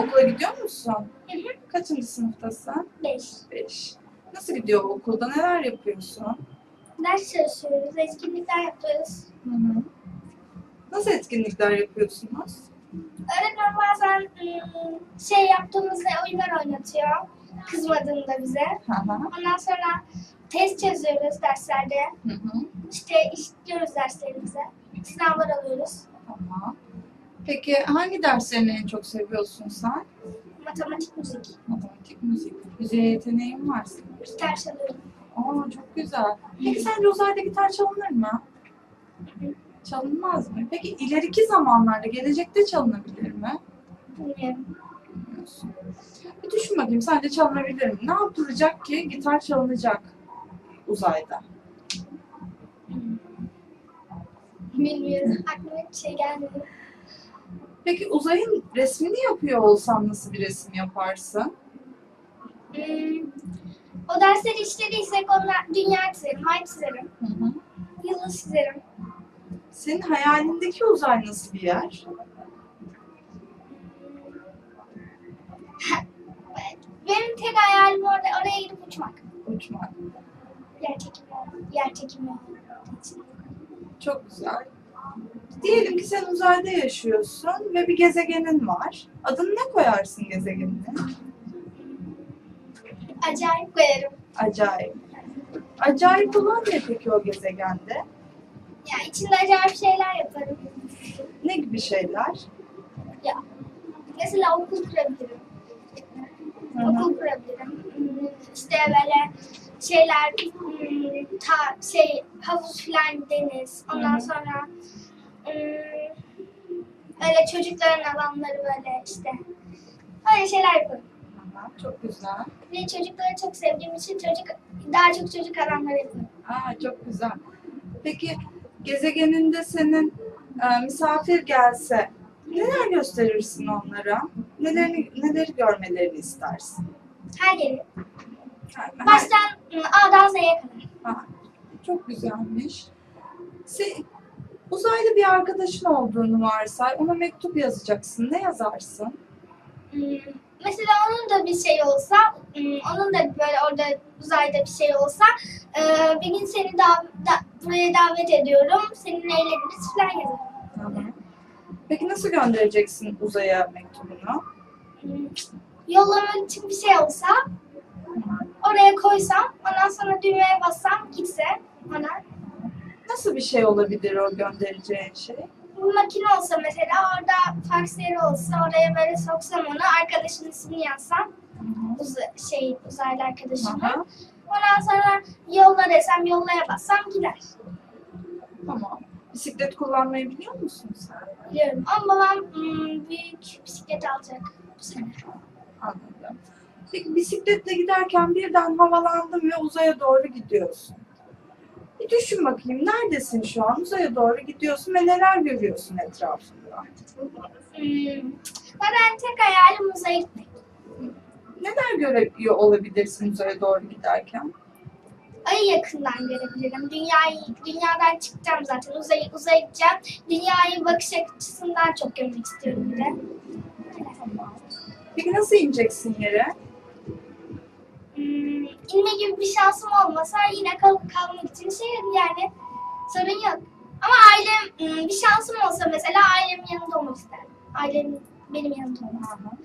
Okula gidiyor musun? Hı hı. Kaçıncı sınıftasın? Beş. Beş. Nasıl gidiyor okulda? Neler yapıyorsun? Ders çalışıyoruz, etkinlikler yapıyoruz. Hı hı. Nasıl etkinlikler yapıyorsunuz? Öğretmen bazen ım, şey yaptığımızda oyunlar oynatıyor. Kızmadığında bize. Hı hı. Ondan sonra test çözüyoruz derslerde. Hı hı. İşte işliyoruz derslerimize. Sınavlar alıyoruz. Tamam. Peki hangi derslerini en çok seviyorsun sen? Matematik, müzik. Matematik, müzik. Müziğe yeteneğin var senin. Gitar çalıyorum. Aa çok güzel. Peki sence uzayda gitar çalınır mı? Çalınmaz mı? Peki ileriki zamanlarda, gelecekte çalınabilir mi? Bilmiyorum. Bilmiyorsun. Bir düşün bakayım sence çalınabilir mi? Ne yaptıracak ki gitar çalınacak uzayda? Bilmiyorum. Aklıma bir şey gelmedi. Peki uzayın resmini yapıyor olsan nasıl bir resim yaparsın? Hmm, o dersleri işlediysek onlar dünya çizerim, ay çizerim, Hı hı. yıldız çizerim. Senin hayalindeki uzay nasıl bir yer? Benim tek hayalim orada oraya gidip uçmak. Uçmak. Yer çekimi, yer çekimi. için. Çok güzel. Diyelim ki sen uzayda yaşıyorsun ve bir gezegenin var. Adını ne koyarsın gezegenine? Acayip koyarım. Acayip. Acayip olan ne peki o gezegende? Ya içinde acayip şeyler yaparım. Ne gibi şeyler? Ya mesela okul kurabilirim. Hı hı. Okul kurabilirim. İşte böyle şeyler, hmm, ta, şey havuz filan deniz. Ondan Hı hı. sonra öyle çocukların alanları böyle işte. Öyle şeyler yaparım. Aha, çok güzel. Ve çocukları çok sevdiğim için çocuk daha çok çocuk alanları yaparım. Aa, çok güzel. Peki gezegeninde senin e, misafir gelse neler gösterirsin onlara? Neleri, neleri görmelerini istersin? Her yeri. Baştan hmm, A'dan Z'ye kadar. ha, çok güzelmiş. Se- uzaylı bir arkadaşın olduğunu varsay, ona mektup yazacaksın. Ne yazarsın? Hmm, Mesela onun da bir şey olsa, hmm, onun da böyle orada uzayda bir şey olsa, e, bir gün seni dav- da- buraya davet ediyorum, seninle eğleniriz falan yazarım. Peki nasıl göndereceksin uzaya mektubunu? Hmm, Yollamak için bir şey olsa, oraya koysam, ondan sonra düğmeye bassam, gitse bana. Nasıl bir şey olabilir o göndereceğin şey? Bu makine olsa mesela orada fax yeri olsa oraya böyle soksam onu arkadaşın ismini yazsam uz- şey uzaylı arkadaşımı. Aha, Ondan sonra yolla desem yollaya bassam gider. tamam. Bisiklet kullanmayı biliyor musun sen? Biliyorum. Ama babam hmm, büyük bisiklet alacak bu sene. Anladım. Peki bisikletle giderken birden havalandın ve uzaya doğru gidiyorsun. Bir düşün bakayım neredesin şu an? Uzaya doğru gidiyorsun ve neler görüyorsun etrafında? Hmm. Ben tek hayalim uzaya gitmek. Neler görüyor olabilirsin uzaya doğru giderken? Ayı yakından görebilirim. Dünyayı, dünyadan çıkacağım zaten. Uzaya, uzaya gideceğim. Dünyayı bakış açısından çok görmek istiyorum bir de. Peki nasıl ineceksin yere? İnme gibi bir şansım olmasa yine kal kalmak için şey yani sorun yok. Ama ailem hmm, bir şansım olsa mesela ailemin yanında olmak isterdim. Ailem benim yanımda olmak. Aha.